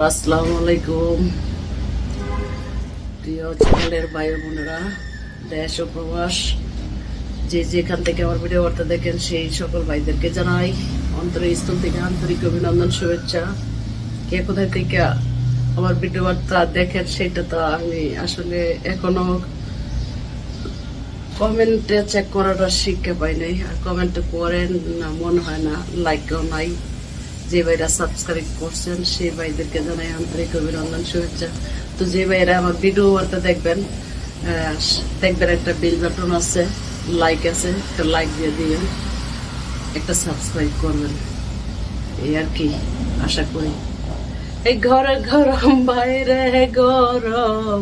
আসসালামু আলাইকুম। প্রিয় চ্যানেলের ভাই বোনেরা, দেশ ও প্রবাস, যে যেখান থেকে আমার ভিডিও বার্তা দেখেন, সেই সকল ভাইদেরকে জানাই অন্তরস্থল থেকে আন্তরিক অভিনন্দন, শুভেচ্ছা। কে কোথায় থেকে আমার ভিডিও বার্তা দেখেন, সেটা তো আমি আসলে এখনও কমেন্টে চেক করাটা শিক্ষা পাই নাই। আর কমেন্ট করেন না, মনে হয় না লাইকও নাই। যে ভাইরা সাবস্ক্রাইব করছেন, সেই ভাইদেরকে জানাই আন্তরিক অভিনন্দন, শুভেচ্ছা। তো যে ভাইরা আমার ভিডিও বার্তা দেখবেন দেখবেন একটা বেল বাটন আছে লাইক আছে, একটা লাইক দিয়ে দিবেন একটা সাবস্ক্রাইব করবেন। এই আর কি, আশা করি। এই ঘরে গরম, বাইরে গরম,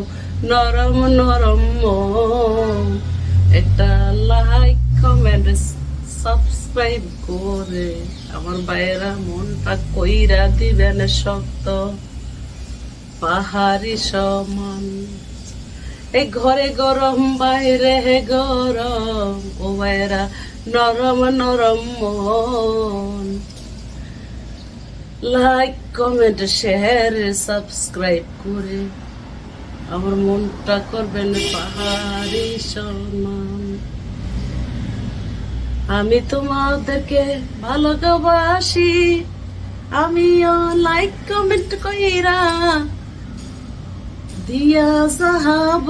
নরম নরম। একটা লাইক কমেন্ট সাবস্ক্রাইব করে আমার বাইরা মনটা কইরা দিবেন শক্ত। পাহাড়ি সমান। এই ঘরে গরম, বাইরে গরম। ও বাইরা নরম নরম মন। লাইক কমেন্ট শেয়ার সাবস্ক্রাইব করে। আমার মনটা করবেন পাহাড়ি সমান। আমি তোমাদেরকে ভালোবাসি। আমিও লাইক কমেন্ট কইরা দিয়া সাহাব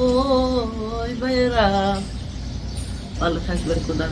ওই ভাইরা ভালো থাকবেন কোদার